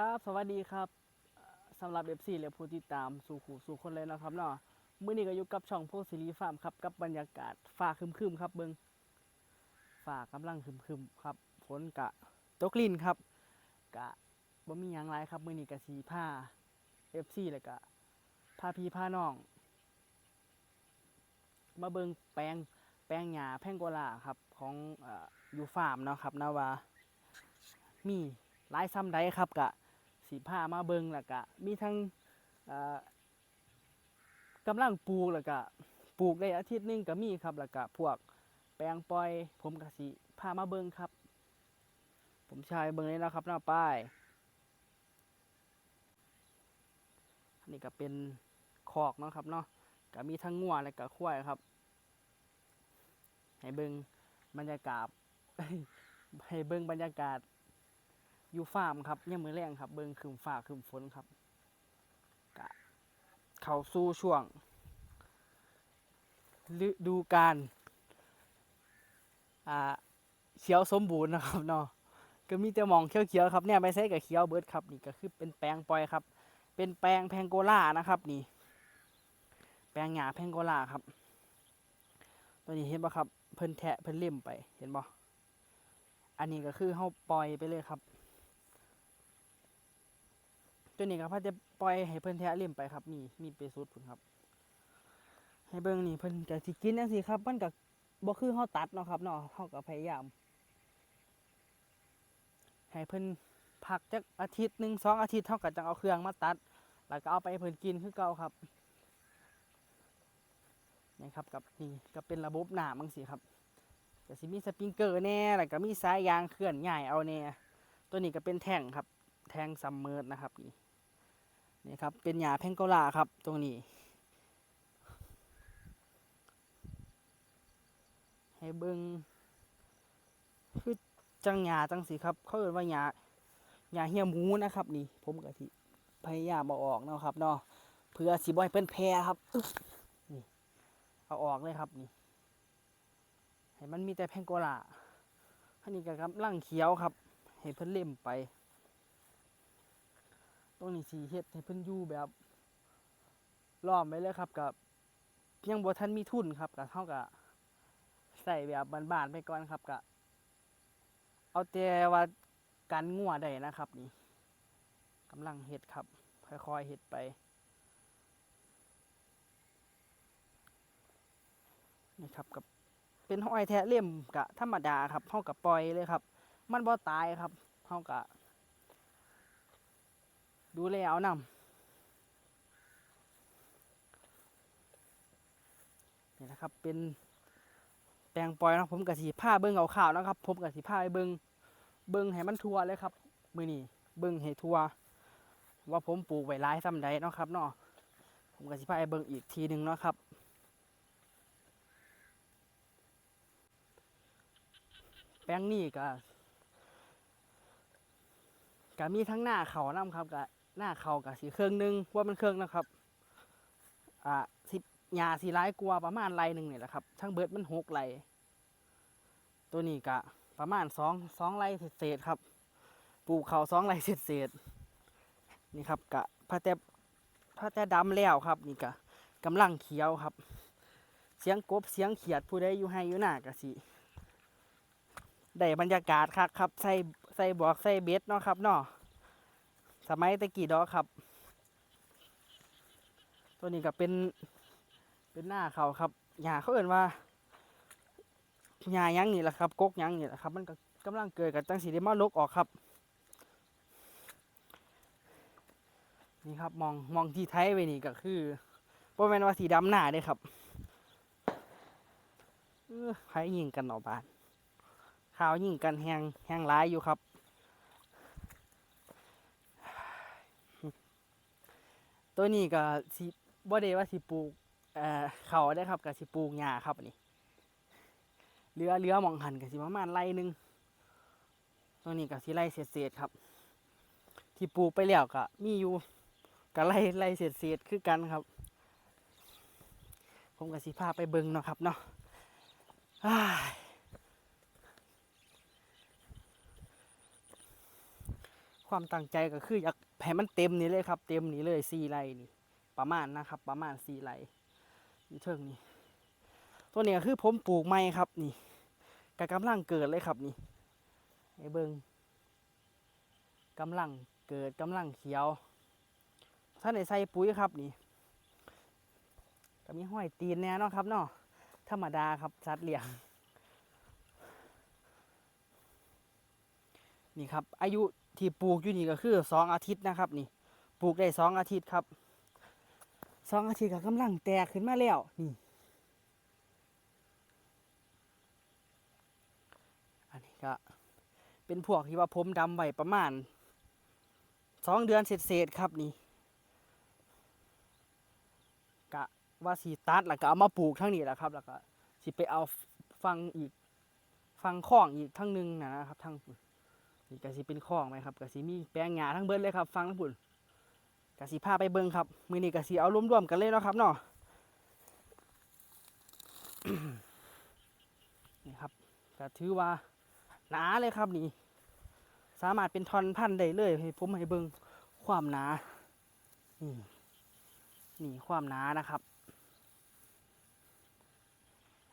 ครับสวัสดีครับสำหรับ FC และผู้ติดตามสู่ขู่สู่คนเลยนะครับเนาะมื้อนี้ก็อยู่กับช่องโพสิรีฟาร์มครับกับบรรยากาศฟ้าคึมๆครับเบิงฟ้ากำลังคึมๆครับฝนกะตกลินครับกะบ่มีหยังหลายครับมื้อนี้ก็สีผ้า FC แล้วก็พาพี่พาน้อง มาเบิงแปลงแปลงหญ้าแพงโกลาครับของอออยู่ฟาร์มเนาะครับนะว่ามีหลายซ้ำใดครับกะ สีผ้ามาเบิงแล้วก็มีทั้งกำลังปลูกแล้วก็ปลูกได้อาทิตย์นึงก็มีครับแล้วก็พวกแปลงปล่อย ผมก็สิพามาเบิงครับ ผมชายเบิงเลยนะครับหน้าป้ายอันนี้ก็เป็นคอกเนาะครับเนาะก็มีทั้งงัวและก็ควายครับ ให้เบิงบรรยากาศให้เบิงบรรยากาศ อยู่ฟาร์มครับยังมือแรงครับ เบิงคืมฟ้าคืมฝนครับกะเข้าสู่ช่วงฤดูกาลอ่าเขียวสมบูรณ์นะครับเนาะก็มีแต่หมองเขียวๆครับเนี่ยไปใส่กับเขียวเบิดครับนี่ก็คือเป็นแปลงปล่อยครับ เป็นแปลงแพงโกล่านะครับ นี่ แปลงหญ้าแพงโกล่าครับ ตัวนี้เห็นปะครับ เพิ่นแทะเพิ่นเล่มไปเห็นบ่อันนี้ก็คือเฮาปล่อยไปเลยครับ ตัวนี้ก็พาจะปล่อยให้เพิ่นแทะเล่มไปครับนี่มีไปสุดพุ่นครับ ให้เบิ่งนี่เพิ่นก็สิกินจังซี่ครับ มันก็บ่คือเฮาตัดเนาะครับเนาะเฮาก็พยายาม ให้เพิ่นพักจักอาทิตย์หนึ่งสองอาทิตย์เท่ากับจังเอาเครื่องมาตัด แล้วก็เอาไปให้เพิ่นกินคือเก่าครับนี่ครับกับนี่ก็เป็นระบบหน้ำจังซี่ครับก็สิมีสปริงเกอร์แน่แล้วก็มีสายยางเคลื่อนย้ายเอาแน่ตัวนี้ก็เป็นแท่งครับ แท่งซัมเมอร์นะครับนี่ นี่ครับ เป็นหญ้าแพงโกลาครับ ตรงนี้ ให้เบิงคือจังหญ้าจังสีครับ เขาเรียกว่าหญ้าหญ้าเหี่ยหมูนะครับ นี่ผมก็ที่พยายามเอาออกเนาะครับเนาะเพื่อสีบอยเพิ่นแพร่ครับนี่เอาออกเลยครับนี่ให้มันมีแต่แพงโกลาอันนี้ก็กำลังเขียวครับ ให้เพิ่นเล่มไป รงนี้สีเฮ็ดให้เพิ่นอยู่แบบล้อมไว้เลยครับกับยังบ่ทันมีทุนครับกับเท่ากับใส่แบบบานๆไปก่อนครับกับเอาแต่ว่ากันงัวได้นะครับ นี่กำลังเฮ็ดครับ ค่อยๆเฮ็ดไปนี่ครับกับเป็นห้อยแทะเล่มกะธรรมดาครับเท่ากับปล่อยเลยครับ มันบ่ตายครับเท่ากับ ดูแลเอานำนี่นะครับเป็นแปลงปล่อยนะผมกับสีผ้าเบิ้งเอาข่าวนะครับ ผมกับสีผ้าไปเบิ้งเบิ้งให้มันทัวเลยครับมือนี่เบิ้งให้ทัวว่าผมปลูกไว้ร้ายซ้ำใดนะครับเนาะผมกับสีผ้าไปเบิ้งอีกทีหนึ่งนะครับแปลงนี่ก็ก็มีทั้งหน้าเขานํครับกับ หน้าเขากับสีเครื่องหนึงว่ามันเครื่องนะครับ อ่าสิหญ้าสีร้ายกลัวาประมาณไรหนึ่งเนี่ยแหละครับทั้งเบิดมันหกไรตัวนี้กะประมาณสองสองไรเศษครับ ปลูกเขาสองไรเศษๆนี่ครับกะพระแต่พระแต่ดำแล้วครับ นี่กะกำลังเขียวครับ เสียงกบเสียงเขียดผู้ใดอยู่ให้อยู่หน้ากะสิได้บรรยากาศครับครับใส่ใส่บอกใส่เบ็ดเนาะครับเนาะ สมัยตะกี้ดอกครับ ตัวนี้ก็เป็นเป็นหน้าเขาครับหญ้าเขาเอ่นว่าหญ้ายังนี่แหละครับกกยังนี่แหละครับ มันก็กำลังเกิดกับจังสีได้มาลกออกครับ นี่ครับมองมองที่ไทยไว้นี่ก็คือบ่แมนว่าสีดำหน้าเด้ครับเออไผยิงกันออกบานข่าวยิงกันแหงแหงร้ายอยู่ครับ ตัวนี้ก็สิบ่ได้ว่าสิปลูกเอ่อเขาได้ครับก็สิปลูกหญ้าครับอันนี้เรือเรือมองหันก็สิประมาณไร่นึงตัวนี้ก็สิไร่เศษๆครับ ที่ปลูกไปแล้วก็มีอยู่ก็ไร่ไร่เศษๆคือกันครับ ผมก็สิพาไปเบิ่งเนาะครับเนาะอ้าย ความตั้งใจก็คืออยากให้มันเต็มนี้เลยครับ เต็มนี้เลยสี่ไร่นี่ ประมาณนะครับ ประมาณสี่ไร่อยู่เทิงนี่ตัวนี้ก็คือผมปลูกไม้ครับ นี่กกำลังเกิดเลยครับนี่ไอ้เบิงกำลังเกิดกำลังเขียวท่านได้ใส่ปุ๋ยครับนี่ก็มีห้อยตีนแน่นาะครับเนาะธรรมดาครับสัตว์เลี้ยงนี่ครับ อายุ ที่ปลูกอยู่นี่ก็คือสองอาทิตย์นะครับ นี่ ปลูกได้สองอาทิตย์ครับสองอาทิตย์ก็กำลังแตกขึ้นมาแล้วนี่อันนี้ก็เป็นพวกที่ว่าผมดำไว้ประมาณสองเดือนเศษๆครับนี่กะว่าสีตัดแล้วก็เอามาปลูกทั้งนี้แหละครับ แล้วก็สิไปเอาฟังอีกฟังข้องอีกทั้งนึงนะครับทั้ง นี่กสิเป็นคลองไหมครับกะสิมีแปลงหญ้าทั้งเบิดเลยครับ ฟังทั้งปุ่นกสิพาไปเบิ่งครับมือนี้กะสิเอารวมๆกันเลยเนาะครับเนาะนี่ครับก็ถือว่าหนาเลยครับนี่ สามารถเป็นทอนพันได้เลยให้ผมให้เบิ่งความหนานี่นี่ความหนานะครับ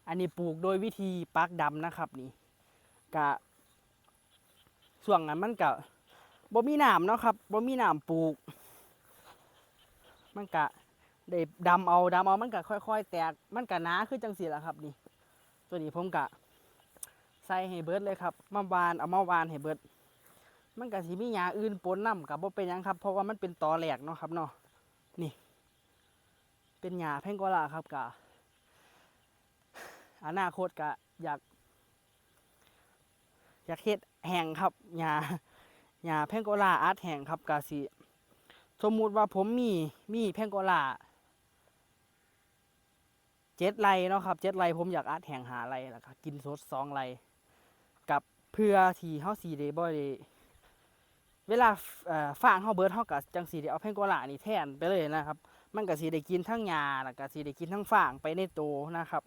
อันนี้ปลูกโดยวิธีปักดำนะครับนี่กะ ช่วงนั้นมันก็บ่มีน้ำเนาะครับบ่มีน้ำปลูก มันก็ได้ดำเอาดำเอามันก็ค่อย ๆ แตกมันก็หนาคือจังสีละครับนี่ ตัวนี้ผมก็ใส่ให้เบิดเลยครับมาวานเอามาวานให้เบิดมันก็สิมีหญ้าอื่นปนน้ำกับบ่เป็นหยังครับ เพราะว่ามันเป็นตอแหลกเนาะครับเนาะนี่ เป็นหญ้าแพงกวาลาครับกะอนาคตกะอยาก อยากเฮ็ด แห่งครับหญ้าหญ้าแพงโกลาอาร์ตแห่งครับกาสิสมมุติว่าผมมีมีแพงโกลาเจ็ดไรเนาะครับเจ็ดไรผมอยากอาร์ตแห่งหาไร่แล้วก็กินสดสองไรกับเพื่อที่เฮาสีได้บ่ได้เวลาเอ่อฟางเฮาเบิร์ดเฮาก็จังสีได้เอาแพงโกลานี่แทนไปเลยนะครับ มันก็สิได้กินทั้งหญ้าแล้วก็สิได้กินทั้งฟางไปในโตนะครับ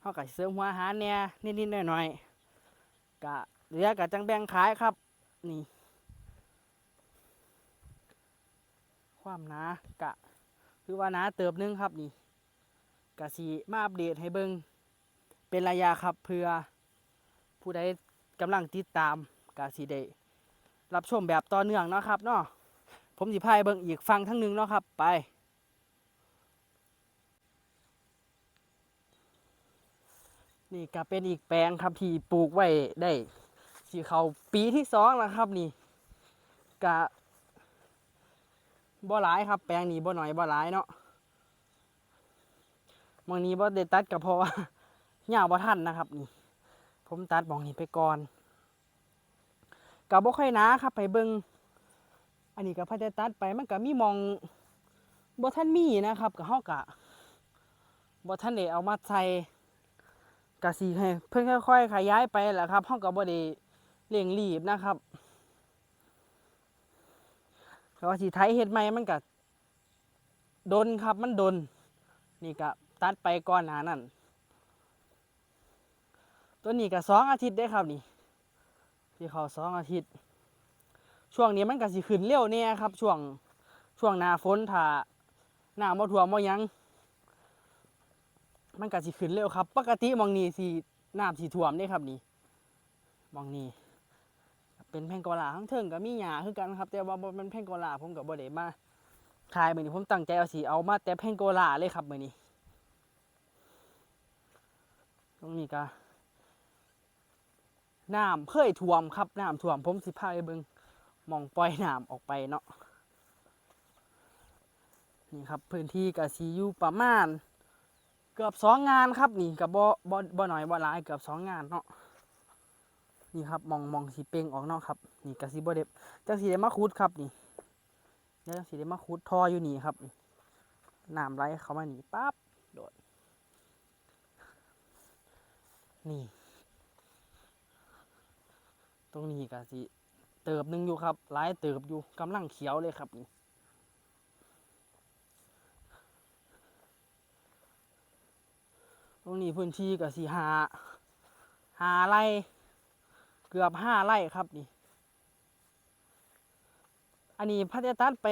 เฮาก็สิเสริมหัวอาหารแหน่นิดๆหน่อยๆกะ เหลือกะจังแบงขายครับ นี่ ความหนากะ คือว่าหนาเติบหนึงครับนี่กะสีมาอัปเดตให้เบิงเป็นระยะครับเพื่อผู้ใดกำลังติดตามกะสีได้รับชมแบบต่อเนื่องเนาะครับเนาะผมสิพายเบิงอีกฟังทั้งนึงเนาะครับ ไปนี่ก็เป็นอีกแปลงครับที่ปลูกไว้ได้ ที่เขาปีที่สองแล้วครับนี่กะบ่หลายครับ แปลงนี้บ่หน่อยบ่หลายเนาะบางนี้บ่ได้ตัดก็เพราะว่าหญ้าบ่ทันนะครับนี่ ผมตัดบองนี้ไปก่อนก็บ่ค่อยนาครับไปเบิ่งอันนี้ก็พอได้ตัดไปมันก็มีมองบ่ทันมีนะครับก็เฮากะบ่ทันได้เอามาใส่กะสีให้เพิ่นค่อยๆขยายไปแหละครับห้องกับ่ได้ เร่งรีบนะครับแต่ว่าสีไทยเฮ็ดใหม่มันก็ดนครับมันดน นี่ก็ตัดไปก่อนหน้านั้นตัวนี้ก็สองอาทิตย์ได้ครับนี่ที่เขาสองอาทิตย์ ช่วงนี้มันก็สิขึ้นเร็วเนี่ยครับ ช่วงช่วงหน้าฝนถ้าหน้าบ่ท่วมบ่ยัง มันก็สิขึ้นเร็วครับ ปกติมองนี้สิน้ำสิท่วมเด้ครับนี่มองนี้ เป็นแพงกอลาทั้งเทิงก็มีหญ้าคือกันครับ แต่ว่าบ่แมันแพงกอลาผมก็บ่ได้มาถ่ายมื้อนี้ผมตั้งใจเอาสิเอามาแต่แพงกอลาเลยครับมื้อนี้ตรงนี้ก็น้ำเคยท่วมครับน้ำท่วมผมสิพาไปเบิ่งมองปล่อยน้ำออกไปเนาะนี่ครับพื้นที่ก็สิอยู่ประมาณ เกือบสองงานครับนี่กับบ่บ่บ่หน่อยบ่หลายเกือบสองงานเนาะ นี่ครับมองมองสีเป่งออกนาะครับ นี่กระสีบ่เด็บจังสีได้มาคุดครับนี่เดี๋ยวจังสีได้มาคุดทออยู่นี่ครับน้ำไหลเข้ามานี่ปั๊บโดดนี่ ตรงนี้กะสิเติบหนึ่งอยู่ครับหลายเติบอยู่กำลังเขียวเลยครับนี่ตรงนี้พื้นที่ก็สี่หาหาไร เกือบห้าไร่ครับนี่ อันนี้พัทยาตัดไป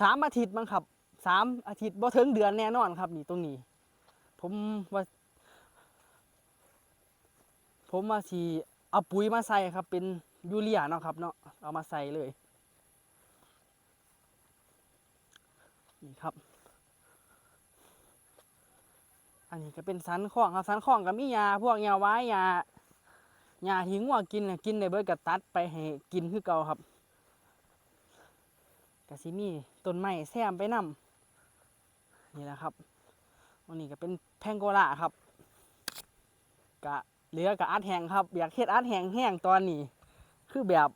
สามอาทิตย์มั้งครับสามอาทิตย์บ่ถึงเดือนแน่นอนครับ นี่ตรงนี้ ผมว่า ผมว่าสีเอาปุ๋ยมาใส่ครับ เป็นยูเรียเนาะครับเนาะเอามาใส่เลยนี่ครับ อันนี้ก็เป็นสันข้องครับสันข้องก็มียา พวกยาไว้ยา ยาที่งัวกินน่ะกินได้เบิดก็ตัดไปให้กินคือเก่าครับก็สิมีต้นไม้แซมไปนํนี่แหละครับวันนี้ก็เป็นแพงโกลาครับกะเหลือกับอาร์ตแหงครับ อยากเฮ็ดอาร์ตแหงแห้งตอนนี้ คือแบบ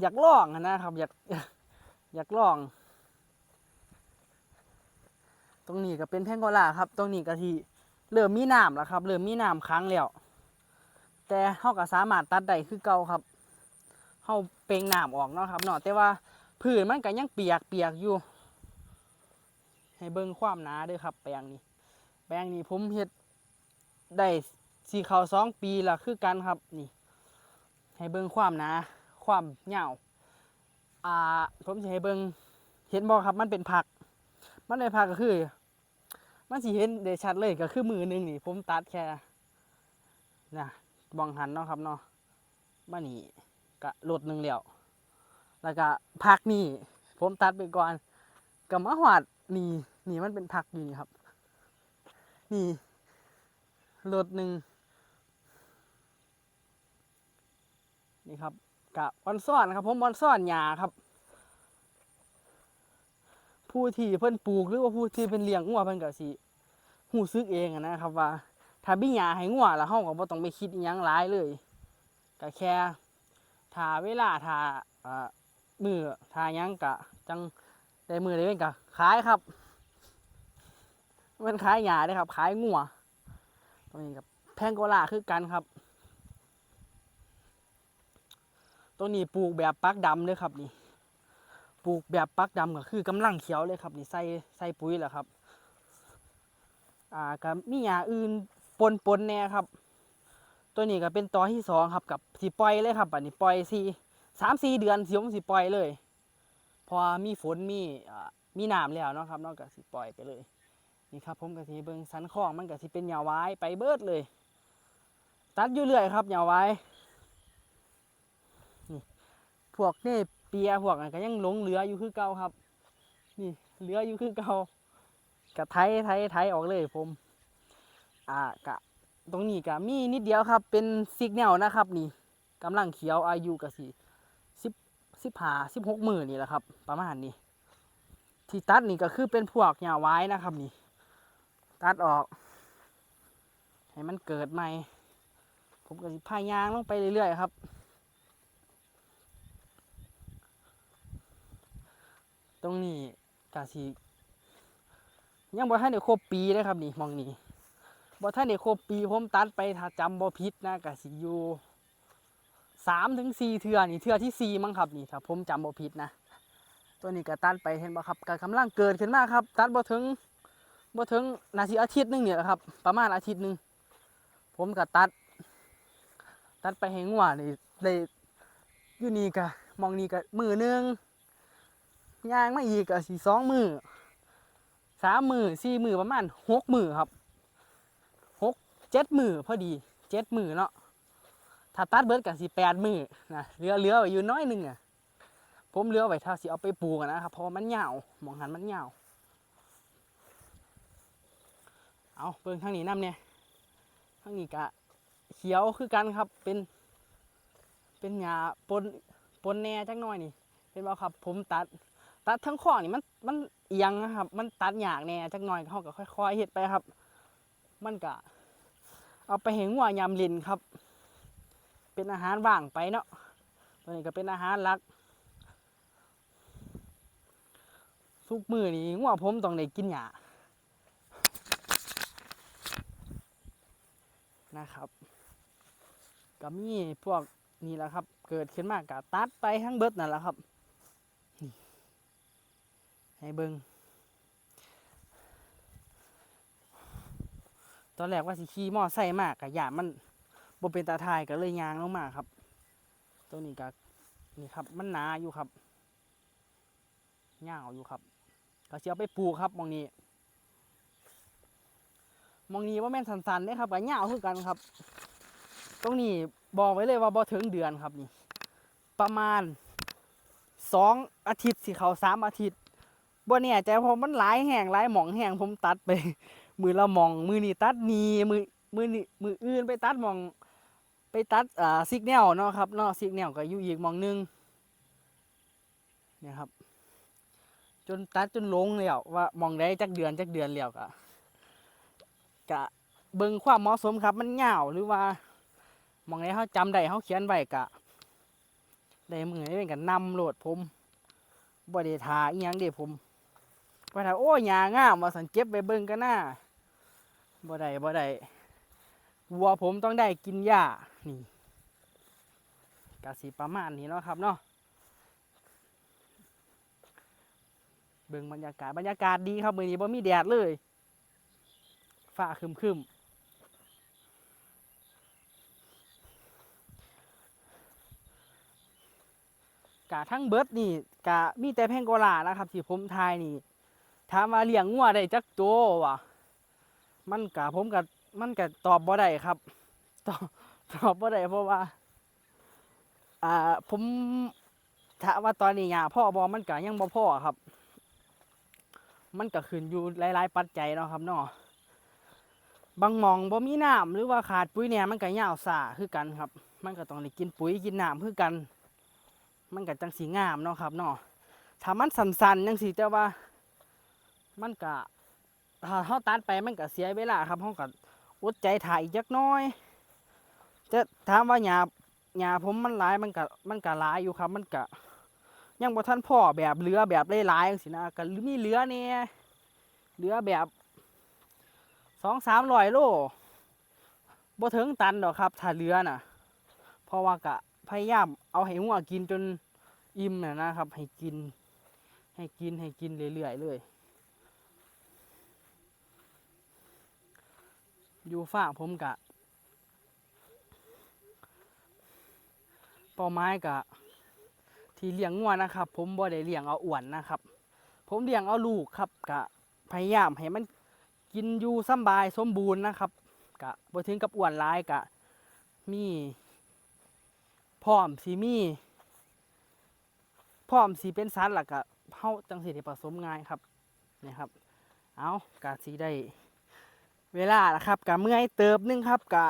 อยากลองนะครับ อยากอยากลอง ตรงนี้ก็เป็นแพงโกลาครับ ตรงนี้ก็ที่เริ่มมีน้ำแล้วครับ เริ่มมีน้ำค้างแล้ว แต่เฮาก็สามารถตัดได้คือเก่าครับเฮาเปล่งน้ำออกเนาะครับเนาะแต่ว่าพื้นมันก็ยังเปียกเปียกอยู่ ให้เบิ่งความหนาด้วยครับ แปลงนี้ แปลงนี้ผมเฮ็ดได้สีเขาสองปีละคือกันครับนี่ ให้เบิ่งความหนาความยาอ่าผมจะให้เบิ่งเห็นบ่ครับมันเป็นผัก มันเป็นผักก็คือ มันสิเห็นได้ชัดเลยก็คือมือหนึงนี่ ผมตัดแค่นะ บองหันเนาะครับเนาะมานี่กะลดหนึ่งแล้วแล้วก็ผักนี่ผมตัดไปก่อนกับมะหวาดนี่นี่มันเป็นผักอยู่นี่ครับ นี่หลดหนึ่งนี่ครับกะวันซ่อนครับผมวันซ่อนหญ้าครับ ผู้ที่เพิ่นปลูกหรือว่าผู้ที่เพิ่นเลี้ยงงัวเพิ่นก็สิฮู้ซึกเองนะครับว่า ถ้ามีหญ้าให้งัวแล้วเฮาก็บ่ต้องไปคิดอิหยังหลายเลยก็แค่ถ้าเวลาถ้าอ่อมื้อถ้าหยังก็จังได้มือได้เว้นก็ขายครับ มันขายหญ้าเด้ครับ ขายงัวตรงนี้กับแพงโกลาคือกันครับตัวนี้ปลูกแบบปักดำเลยครับนี่ปลูกแบบปักดำก็คือกำลังเขียวเลยครับนี่ใส่ใส่ปุ๋ยแหละครับ อ่าก็มีหญ้าอื่น ปนปนแน่ครับ ตัวนี้ก็เป็นตอที่สองครับกับสีปล่อยเลยครับอันนี้ปล่อยสี่สามสี่เดือนสิผมสิปล่อยเลย พอมีฝนมีมีน้ำแล้วเนาะครับนอกจากสิปล่อยไปเลย นี่ครับผมก็สิเบิงสันคองมันก็สิเป็นหญ้าไว้ไปเบิดเลย ตัดอยู่เรื่อยครับหญ้าไว้นี่พวกนี่เปียพวกนั้นก็ยังหลงเหลืออยู่คือเก่าครับ นี่เหลืออยู่คือเก่ากะไทยไทยไทยออกเลยผม อ่ากะตรงนี้ก็มีนิดเดียวครับ เป็นซิกแนลนะครับ นี่กำลังเขียวอายุก็สิสิบสิบห้าสิบหกหมื่นนี่แหละครับ ประมาณนี้ ที่ตัดนี่ก็คือเป็นพวกหญ้าไว้นะครับนี่ ตัดออก ให้มันเกิดใหม่ ผมก็สิพายางลงไปเรื่อยๆครับตรงนี้กะสิยังบ่ทันได้ครบปีเลยครับนี่มองนี้ บ่ทันได้ครบปีผมตัดไปถ้าจำบ่ผิดนะกะสิอยู่สามถึงสี่เทื่อนี่เทื่อที่สี่มั้งครับนี่ถ้าผมจำบ่ผิดนะ ตัวนี้ก็ตัดไปเห็นบ่ครับก็กำลังเกิดขึ้นมาครับ ตัดบ่ถึงบ่ถึงนาทีอาทิตย์นึงเนี่ยครับ ประมาณอาทิตย์นึงผมก็ตัด ตัดไปให้งัวนี่ได้อยู่นี่ก็มองนี่ก็มือหนึงย่างมาอีกก็สี่สองมือสามมือสี่มือประมาณหกมือครับ เจ็ดมือพอดีเจ็ดมือเนาะถ้าตัดเบิดกับสี่แปดมือนะเหลือเหลือไว้อยู่น้อยหนึ่งอะผมเหลือไว้ถ้าสิเอาไปปลูกนะครับเพราะว่ามันยาวมองหันมันยาวเอาเบิ่งทางนี้น้ำเนี่ยทางนี้กะเขียวคือกันครับเป็น เป็นหญ้าปนปนแหน่จักหน่อยนี่เห็นบ่ครับ ผมตัดตัดทั้งข้อนี่มันมันเอียงนะครับ มันตัดหยากแน่จักหน่อยเขาก็ค่อยๆเฮ็ดไปครับ มันก็ เอาไปให้งัวยามลินครับ เป็นอาหารว่างไปเนาะตัวนี้ก็เป็นอาหารหลักทุกมือนี่งัวผมต้องได้กินหญ้านะครับก็มีพวกนี่แหละครับ เกิดขึ้นมากกตัดไปทั้งเบิดนั่นแหละครับให้เบิงต อนแรกว่าสิขี่มอไซค์มากกะยามันบ่เป็นตาทายก็เลยยางลงมาครับ ตัวนี้ก็นี่ครับ มันหนาอยู่ครับยาอยู่ครับก็สิเอาไปปลูกครับมองนี้มองนี้ว่าแม่นสันๆเด้ครับก็ยาวคือกันครับ ตรงนี้บอกไว้เลยว่าบ่ถึงเดือนครับนี่ ประมาณสองอาทิตย์สิเขาสามอาทิตย์บ่แน่ใจเพราะมันหลายแห่งหลายหมองแห่งผมตัดไป มือละหมองมือนี่ตัดนีมือมือนี่มืออื่นไปตัดมอง ไปตัดอ่าซิกแนลเนาะครับเนาะซิกแนลก็อยู่อีกมองหนึงเนี่ยครับ จนตัดจนลงแล้วว่ามองได้จักเดือนจักเดือนแล้วกะกะเบิ่งความเหมาะสมครับ มันยาวหรือว่ามองได้เขาจำได้เขาเขียนไว้กะได้มือได้เป็นกันนำโหลดผมบ่ได้ทาอีหยังเด้ผม ว่าถ้าโอ้ยหญ้างามว่าสันเก็บไปเบิ่งกันหน้าบ่ได้บ่ได้วัวผมต้องได้กินหญ้านี่กะสิประมาณนี้เนาะครับเนาะเบิ่งบรรยากาศบรรยากาศดีครับมื้อนี้บ่มีแดดเลยฟ้าครึมๆกะทั้งเบิดนี่กะมีแต่แพงโกลานะครับที่ผมทายนี่ ถามว่าเลี้ยงงัวได้จักตัววะมันกะผมกะมันกะตอบบ่ได้ครับ ตอบตอบบ่ได้เพราะว่า อ่า ผมถามว่าตอนนี้หญ้าพ่อบ่มันกะยังบ่พ่อครับ มันก็ขึ้นอยู่หลาย ๆ ปัจจัยเนาะครับเนาะบางมองบ่มีน้ำหรือว่าขาดปุ๋ยเนี่ยมันก็ยาวซาคือกันครับ มันก็ต้องได้กินปุ๋ยกินน้ำคือกัน มันก็จังสีงามเนาะครับเนาะถ้ามันสันๆจังสีแต่ว่า มันก็ถ้าเฮาตัดไปมันก็เสียเวลาครับเฮาก็อดใจถ่ายอีกจักน้อย จะถามว่าหญ้าหญ้าผมมันหลายมันก็มันก็หลายอยู่ครับ มันก็ยังบ่ทันพ่อแบบเรือแบบหลายๆจังซี่นะก็มีเรือเนี่ยเรือแบบสองสามร้อยโลบ่ถึงตันดอกครับ ถ้าเรือน่ะ เพราะว่าก็พยายามเอาให้หัวกินจนอิ่มน่ะนะครับ ให้กิน ให้กินให้กินเรื่อยๆเลย อยู่ฝากผมกะ เป้าหมายกะ ที่เลี้ยงงัวนะครับ ผมบ่ได้เลี้ยงเอาอ้วนนะครับ ผมเลี้ยงเอาลูกครับกะพยายามให้มันกินอยู่สบายสมบูรณ์นะครับกะบ่ถึงกับอ้วนหลายกะ มีพร้อมสิมีพร้อมสิเป็นสัตว์ล่ะกะเฮาจังสิได้ผสมง่ายครับนี่ครับ เอากะสิได้ เวลาละครับกะเมื่อยเติบนึงครับกะ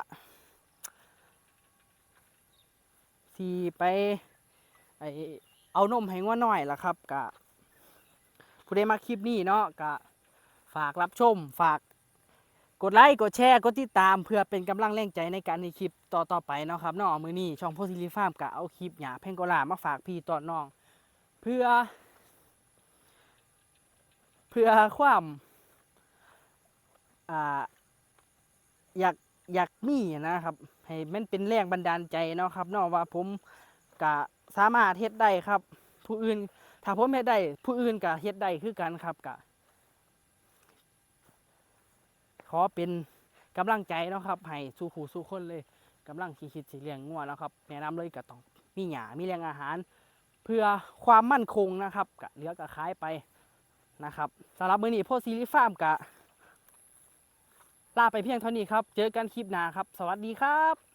สิไปไอเอานมให้งัวหน่อยละครับกะผู้ใดมาคลิปนี้เนาะกะฝากรับชม ฝากกดไลค์กดแชร์กดติดตามเพื่อเป็นกำลังแรงใจในการในคลิปต่อๆไปเนาะครับเนาะมือนี้ช่องโพสิลิฟาร์มกะเอาคลิปหยาแพงโกลามาฝากพี่ต่อน้อง เพื่อ เพื่อความอ่า อยากอยากมีนะครับ ให้มันเป็นแรงบันดาลใจเนาะครับเนาะว่าผมก็สามารถเฮ็ดได้ครับ ผู้อื่นถ้าผมเฮ็ดได้ ผู้อื่นก็เฮ็ดได้คือกันครับก็ขอเป็นกำลังใจเนาะครับให้สู้ผู้สู้คนเลยกำลังคิดคิดสิเลี้ยงงัวนะครับแนะนำเลยก็ต้องมีหญ้ามีแหล่งอาหาร เพื่อความมั่นคงนะครับก็เหลือก็ขายไปนะครับสำหรับมื้อนี้โพซีรีฟาร์มกะ ลาไปเพียงเท่านี้ครับ เจอกันคลิปหน้าครับ สวัสดีครับ